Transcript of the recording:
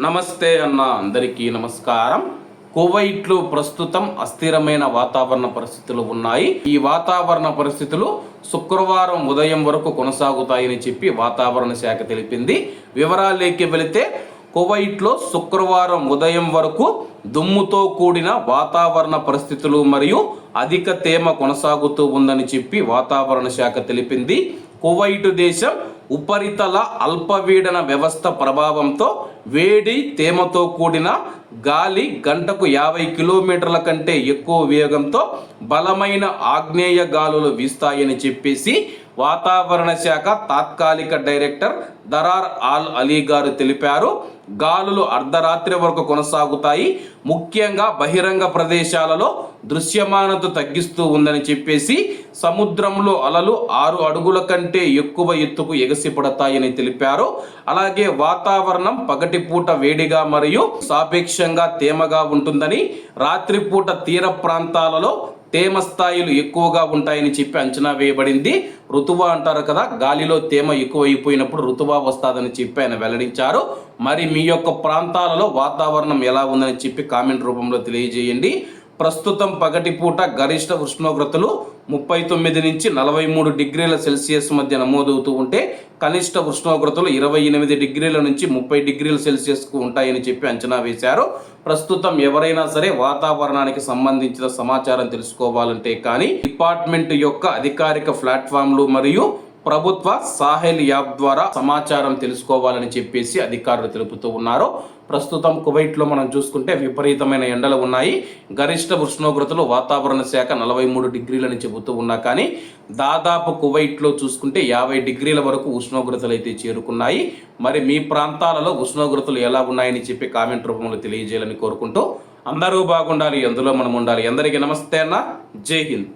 నమస్తే అన్న అందరికీ నమస్కారం. కువైట్లో ప్రస్తుతం అస్థిరమైన వాతావరణ పరిస్థితులు ఉన్నాయి. ఈ వాతావరణ పరిస్థితులు శుక్రవారం ఉదయం వరకు కొనసాగుతాయని చెప్పి వాతావరణ శాఖ తెలిపింది. వివరాలేకి వెళితే కువైట్లో శుక్రవారం ఉదయం వరకు దుమ్ముతో కూడిన వాతావరణ పరిస్థితులు మరియు అధిక తేమ కొనసాగుతూ ఉందని చెప్పి వాతావరణ శాఖ తెలిపింది. కువైటు దేశం ఉపరితల అల్పపీడన వ్యవస్థ ప్రభావంతో వేడి తేమతో కూడిన గాలి గంటకు యాభై కిలోమీటర్ల కంటే ఎక్కువ వేగంతో బలమైన ఆగ్నేయ గాలులు వీస్తాయని చెప్పేసి వాతావరణ శాఖ తాత్కాలిక డైరెక్టర్ దరార్ ఆల్ అలీ గారు తెలిపారు గాలులు అర్ధరాత్రి వరకు కొనసాగుతాయి ముఖ్యంగా బహిరంగ ప్రదేశాలలో దృశ్యమానత తగ్గిస్తూ ఉందని చెప్పేసి సముద్రంలో అలలు ఆరు అడుగుల కంటే ఎక్కువ ఎత్తుకు ఎగసిపడతాయని తెలిపారు. అలాగే వాతావరణం పగటిపూట వేడిగా మరియు సాపేక్షంగా తేమగా ఉంటుందని రాత్రిపూట తీర ప్రాంతాలలో తేమ స్థాయిలు ఎక్కువగా ఉంటాయని చెప్పి అంచనా వేయబడింది. రుతువ అంటారు కదా గాలిలో తేమ ఎక్కువైపోయినప్పుడు రుతువ వస్తాదని చెప్పి ఆయన వెల్లడించారు. మరి మీ యొక్క ప్రాంతాలలో వాతావరణం ఎలా ఉందని చెప్పి కామెంట్ రూపంలో తెలియజేయండి. ప్రస్తుతం పగటిపూట గరిష్ట ఉష్ణోగ్రతలు ముప్పై తొమ్మిది నుంచి నలభై మూడు డిగ్రీల సెల్సియస్ మధ్య నమోదవుతూ ఉంటే కనిష్ట ఉష్ణోగ్రతలు ఇరవై ఎనిమిది డిగ్రీల నుంచి ముప్పై డిగ్రీల సెల్సియస్కు ఉంటాయని చెప్పి అంచనా వేశారు. ప్రస్తుతం ఎవరైనా సరే వాతావరణానికి సంబంధించిన సమాచారం తెలుసుకోవాలంటే కానీ డిపార్ట్మెంట్ యొక్క అధికారిక ప్లాట్ఫామ్లు మరియు ప్రభుత్వ సాహెల్ యాప్ ద్వారా సమాచారం తెలుసుకోవాలని చెప్పేసి అధికారులు తెలుపుతూ ఉన్నారు. ప్రస్తుతం కువైట్లో మనం చూసుకుంటే విపరీతమైన ఎండలు ఉన్నాయి. గరిష్ట ఉష్ణోగ్రతలు వాతావరణ శాఖ నలభై మూడు డిగ్రీలని చెబుతూ ఉన్నా కానీ దాదాపు కువైట్లో చూసుకుంటే యాభై డిగ్రీల వరకు ఉష్ణోగ్రతలు అయితే చేరుకున్నాయి. మరి మీ ప్రాంతాలలో ఉష్ణోగ్రతలు ఎలా ఉన్నాయని చెప్పి కామెంట్ రూపంలో తెలియజేయాలని కోరుకుంటూ అందరూ బాగుండాలి ఎందులో మనం ఉండాలి. అందరికీ నమస్తే అన్న. జై హింద్.